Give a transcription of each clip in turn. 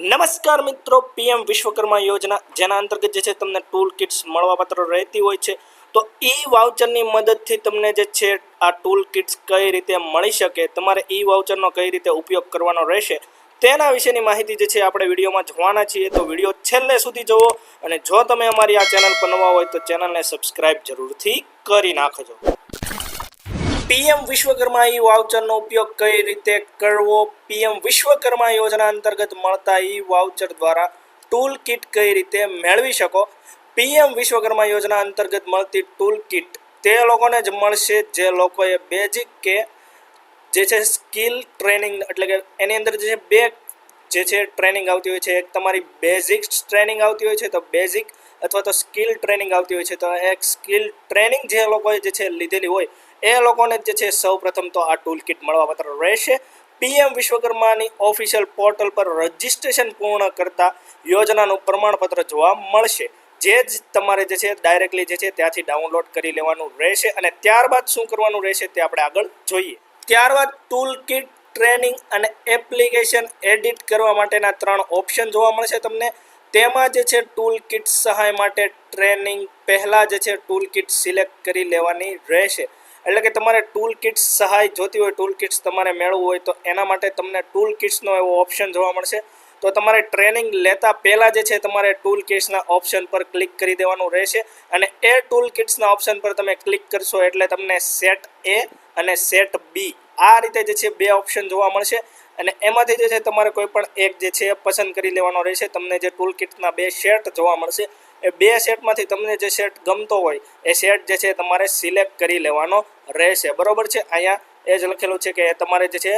નમસ્કાર મિત્રો, પીએમ વિશ્વકર્મા યોજના, જેના અંતર્ગત જે છે તમને ટૂલ કિટ્સ મળવાપાત્ર રહેતી હોય છે, તો ઈ વાઉચરની મદદથી તમને જે છે આ ટૂલ કિટ્સ કઈ રીતે મળી શકે, તમારે ઈ વાઉચરનો કઈ રીતે ઉપયોગ કરવાનો રહેશે, તેના વિશેની માહિતી જે છે આપણે વિડીયોમાં જોવાના છીએ, તો વીડિયો છેલ્લે સુધી જુઓ અને જો તમે અમારી આ ચેનલ પર નવા હોય તો ચેનલને સબસ્ક્રાઈબ જરૂરથી કરી નાખજો. પીએમ વિશ્વકર્મા ઈ વાઉચરનો ઉપયોગ કઈ રીતે કરવો? પીએમ વિશ્વકર્મા યોજના અંતર્ગત મળતા ઈ વાઉચર દ્વારા ટૂલ કિટ કઈ રીતે મેળવી શકો? પીએમ વિશ્વકર્મા યોજના અંતર્ગત મળતી ટૂલ કિટ તે લોકોને જ મળશે જે લોકોએ બેઝિક કે જે છે સ્કિલ ટ્રેનિંગ એટલે કે એની અંદર જે છે બે જે છે ટ્રેનિંગ આવતી હોય છે. એક તમારી બેઝિક ટ્રેનિંગ આવતી હોય છે તો બેઝિક અથવા તો સ્કિલ ટ્રેનિંગ આવતી હોય છે. તો એક સ્કિલ ટ્રેનિંગ જે લોકોએ જે છે લીધેલી હોય એ લોકોને જ છે સૌપ્રથમ તો આ ટૂલ કિટ મળવાપાત્ર રહેશે. પીએમ વિશ્વકર્માની ઓફિશિયલ પોર્ટલ પર રજિસ્ટ્રેશન પૂર્ણ કરતા યોજનાનું પ્રમાણપત્ર જોવા મળશે. જે જ તમારે જે છે ડાયરેક્ટલી જે છે ત્યાંથી ડાઉનલોડ કરી લેવાનું રહેશે અને ત્યારબાદ શું કરવાનું રહેશે તે આપણે આગળ જોઈએ. ત્યારબાદ ટૂલ કિટ ટ્રેનિંગ અને એપ્લિકેશન એડિટ કરવા માટેના ત્રણ ઓપ્શન જોવા મળશે તમને. તેમાં જે છે ટૂલ કિટ સહાય માટે ટ્રેનિંગ પહેલાં જે છે ટૂલ કિટ સિલેક્ટ કરી લેવાની રહેશે. એટલે કે તમારે ટૂલ કિટ્સ સહાય જોતી હોય ટૂલ કિટ્સ તમારે મેળવવું હોય, તો એના માટે તમને ટૂલ કિટ્સનો એવો ઓપ્શન જોવા મળશે. તો તમારે ટ્રેનિંગ લેતા પહેલાં જે છે, તમારે ટૂલ કિટ્સના ઓપ્શન પર ક્લિક કરી દેવાનું રહેશે. અને એ ટૂલ કિટ્સના ઓપ્શન પર તમે ક્લિક કરશો એટલે તમને સેટ એ અને સેટ બી આ રીતે જે છે, બે ઓપ્શન જોવા મળશે. અને એમાંથી જે છે, તમારે કોઈ પણ એક જે છે, પસંદ કરી લેવાનો રહેશે. તમને જે ટૂલ કિટના બે સેટ જોવા મળશે. એ બે સેટમાંથી તમને જે સેટ ગમતો હોય, એ સેટ જે છે તમારે સિલેક્ટ કરી લેવાનો રહેશે. બરોબર છે? અહીંયા એ જ લખેલું છે કે તમારે જે છે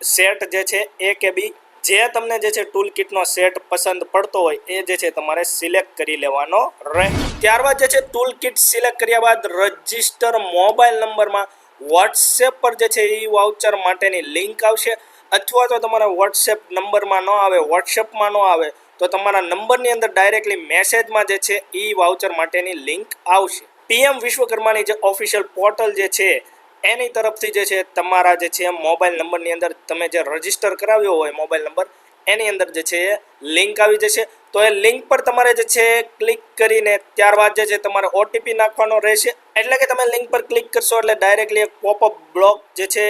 સેટ જે છે એ કે બી જે તમને જે છે ટૂલ કિટનો સેટ પસંદ પડતો હોય, એ જે છે તમારે સિલેક્ટ કરી લેવાનો રહે. ત્યારબાદ જે છે ટૂલ કિટ સિલેક્ટ કર્યા બાદ રજિસ્ટર મોબાઈલ નંબરમાં વોટ્સએપ પર જે છે ઈ વાઉચર માટેની લિંક આવશે. અથવા તો તમારા વોટ્સએપ નંબરમાં ન આવે વોટ્સએપમાં ન આવે તો તમારા નંબરની અંદર ડાયરેક્ટલી મેસેજમાં જે છે, ઈ વાઉચર માટેની લિંક આવશે. પીએમ વિશ્વકર્માની જે ઓફિશિયલ પોર્ટલ જે છે, એની તરફથી જે છે, તમારા જે છે મોબાઈલ નંબરની અંદર તમે જે રજિસ્ટર કરાવ્યો હોય મોબાઈલ નંબર, એની અંદર જે છે લિંક આવી જશે. તો એ લિંક પર તમારે જે છે ક્લિક કરીને ત્યારબાદ જે છે, તમારે ઓટીપી નાખવાનો રહેશે. એટલે કે તમે લિંક પર ક્લિક કરશો એટલે ડાયરેક્ટલી એક પોપઅપ બ્લોક જે છે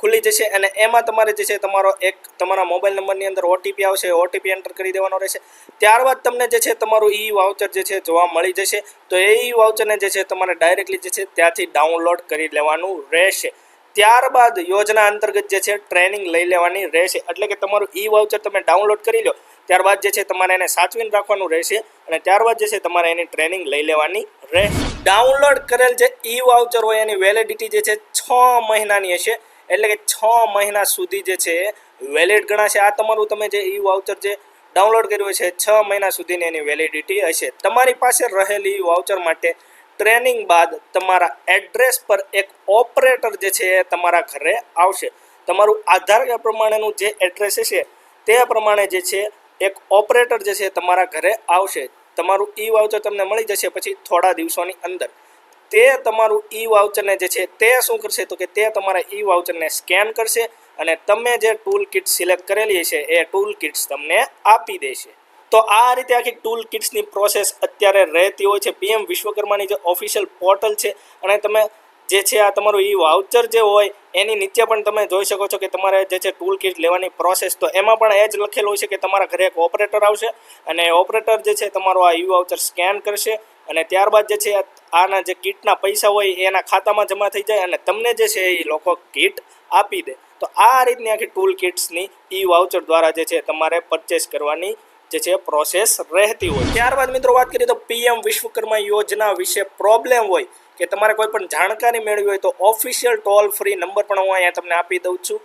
ખુલી જશે અને એમાં તમારે જે છે તમારો એક તમારા મોબાઈલ નંબરની અંદર ઓટીપી આવશે ઓટીપી એન્ટર કરી દેવાનો રહેશે. ત્યારબાદ તમને જે છે તમારું ઈ વાઉચર જે છે જોવા મળી જશે. તો એ ઈ વાઉચરને જે છે તમારે ડાયરેક્ટલી જે છે ત્યાંથી ડાઉનલોડ કરી લેવાનું રહેશે. ત્યારબાદ યોજના અંતર્ગત જે છે ટ્રેનિંગ લઈ લેવાની રહેશે. એટલે કે તમારું ઈ વાઉચર તમે ડાઉનલોડ કરી લો. ત્યારબાદ જે છે તમારે એને સાચવીને રાખવાનું રહેશે અને ત્યારબાદ જે છે તમારે એની ટ્રેનિંગ લઈ લેવાની રહેશે. ડાઉનલોડ કરેલ જે ઈ વાઉચર હોય એની વેલિડિટી જે છે છ મહિનાની હશે. એટલે કે છ મહિના સુધી જે છે વેલિડ ગણાશે આ તમારું તમે જે ઈ વાઉચર જે ડાઉનલોડ કર્યું છે, છ મહિના સુધીની એની વેલિડિટી હશે. તમારી પાસે રહેલી વાઉચર માટે ટ્રેનિંગ બાદ તમારા એડ્રેસ પર એક ઓપરેટર જે છે એ તમારા ઘરે આવશે. તમારું આધાર કાર્ડ પ્રમાણેનું જે એડ્રેસ હશે, તે પ્રમાણે જે છે એક ઓપરેટર જે છે તમારા ઘરે આવશે. તમારું ઈ વાઉચર તમને મળી જશે પછી થોડા દિવસોની અંદર. તે તમારું ઈ વાઉચરને જે છે તે શું કરશે? તો કે તે તમારા ઈ વાઉચરને સ્કેન કરશે અને તમે જે ટૂલ કિટ સિલેક્ટ કરેલી છે એ ટૂલ કિટ્સ તમને આપી દેશે. તો આ રીતે આખી ટૂલ કિટ્સની પ્રોસેસ અત્યારે રહેતી હોય છે. પીએમ વિશ્વકર્માની જે ઓફિશિયલ પોર્ટલ છે અને તમે જે છે આ તમારું ઈ વાઉચર જે હોય, એની નીચે પણ તમે જોઈ શકો છો કે તમારે જે છે ટૂલ કિટ લેવાની પ્રોસેસ તો એમાં પણ એ જ લખેલું હોય છે કે તમારા ઘરે એક ઓપરેટર આવશે અને ઓપરેટર જે છે તમારો આ ઈ વાઉચર સ્કેન કરશે અને ત્યારબાદ જે છે આના જે કીટના પૈસા હોય એના ખાતામાં જમા થઈ જાય અને તમને જે છે એ લોકો કીટ આપી દે. તો આ રીતની આખી ટૂલ કિટ્સની ઈ વાઉચર દ્વારા જે છે તમારે પરચેસ કરવાની જે છે પ્રોસેસ રહેતી હોય. ત્યારબાદ મિત્રો વાત કરીએ તો પીએમ વિશ્વકર્મા યોજના વિશે પ્રોબ્લેમ હોય. કે તમારે કોઈ પણ જાણકારી મેળવી હોય તો ઓફિશિયલ ટોલ ફ્રી નંબર પણ હું અહીંયા તમને આપી દઉં છું.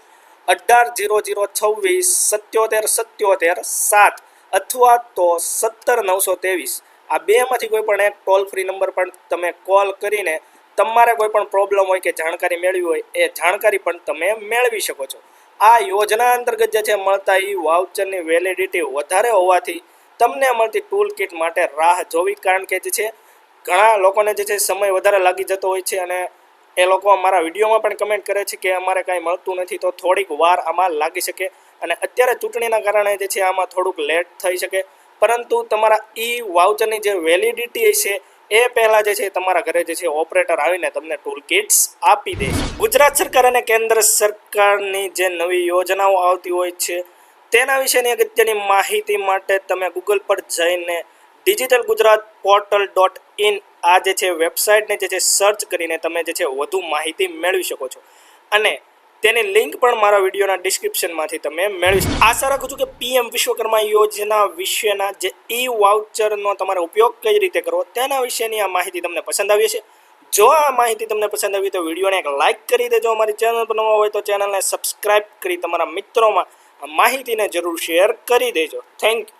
અઢાર જીરો જીરો છવ્વીસ સત્યોતેર સત્યોતેર સાત અથવા તો સત્તર નવસો ત્રેવીસ. આ બેમાંથી કોઈ પણ એક ટોલ ફ્રી નંબર પણ તમે કોલ કરીને તમારે કોઈ પણ પ્રોબ્લેમ હોય કે જાણકારી મેળવી હોય એ જાણકારી પણ તમે મેળવી શકો છો. આ યોજના અંતર્ગત જે છે મળતા એ વાઉચરની વેલિડિટી વધારે હોવાથી તમને મળતી ટૂલ કિટ માટે રાહ જોવી કારણ કે જે છે ઘણા લોકોને જે છે સમય વધારે લાગી જતો હોય છે અને એ લોકો અમારા વિડીયોમાં પણ કમેન્ટ કરે છે કે અમારે કાંઈ મળતું નથી તો થોડીક વાર આમાં લાગી શકે અને અત્યારે ચૂંટણીના કારણે જે છે આમાં થોડુંક લેટ થઈ શકે. પરંતુ તમારા ઈ વાઉચરની જે વેલિડિટી છે એ પહેલાં જે છે તમારા ઘરે જે છે ઓપરેટર આવીને તમને ટૂલ કિટ્સ આપી દે. ગુજરાત સરકાર અને કેન્દ્ર સરકારની જે નવી યોજનાઓ આવતી હોય છે તેના વિશેની અગત્યની માહિતી માટે તમે ગૂગલ પર જઈને digital Gujarat portal dot in આ જે છે વેબસાઇટને જે છે સર્ચ કરીને તમે જે છે વધુ માહિતી મેળવી શકો છો. અને તેની લિંક પણ મારા વિડીયોના ડિસ્ક્રિપ્શનમાંથી તમે મેળવી આશા રાખું છું કે પીએમ વિશ્વકર્મા યોજના વિશેના જે ઈ વાઉચરનો તમારે ઉપયોગ કઈ રીતે કરવો તેના વિશેની આ માહિતી તમને પસંદ આવી હશે. જો આ માહિતી તમને પસંદ આવી તો વિડીયોને એક લાઇક કરી દેજો. અમારી ચેનલ પર નવા હોય તો ચેનલને સબસ્ક્રાઇબ કરી તમારા મિત્રોમાં માહિતીને જરૂર શેર કરી દેજો. થેન્ક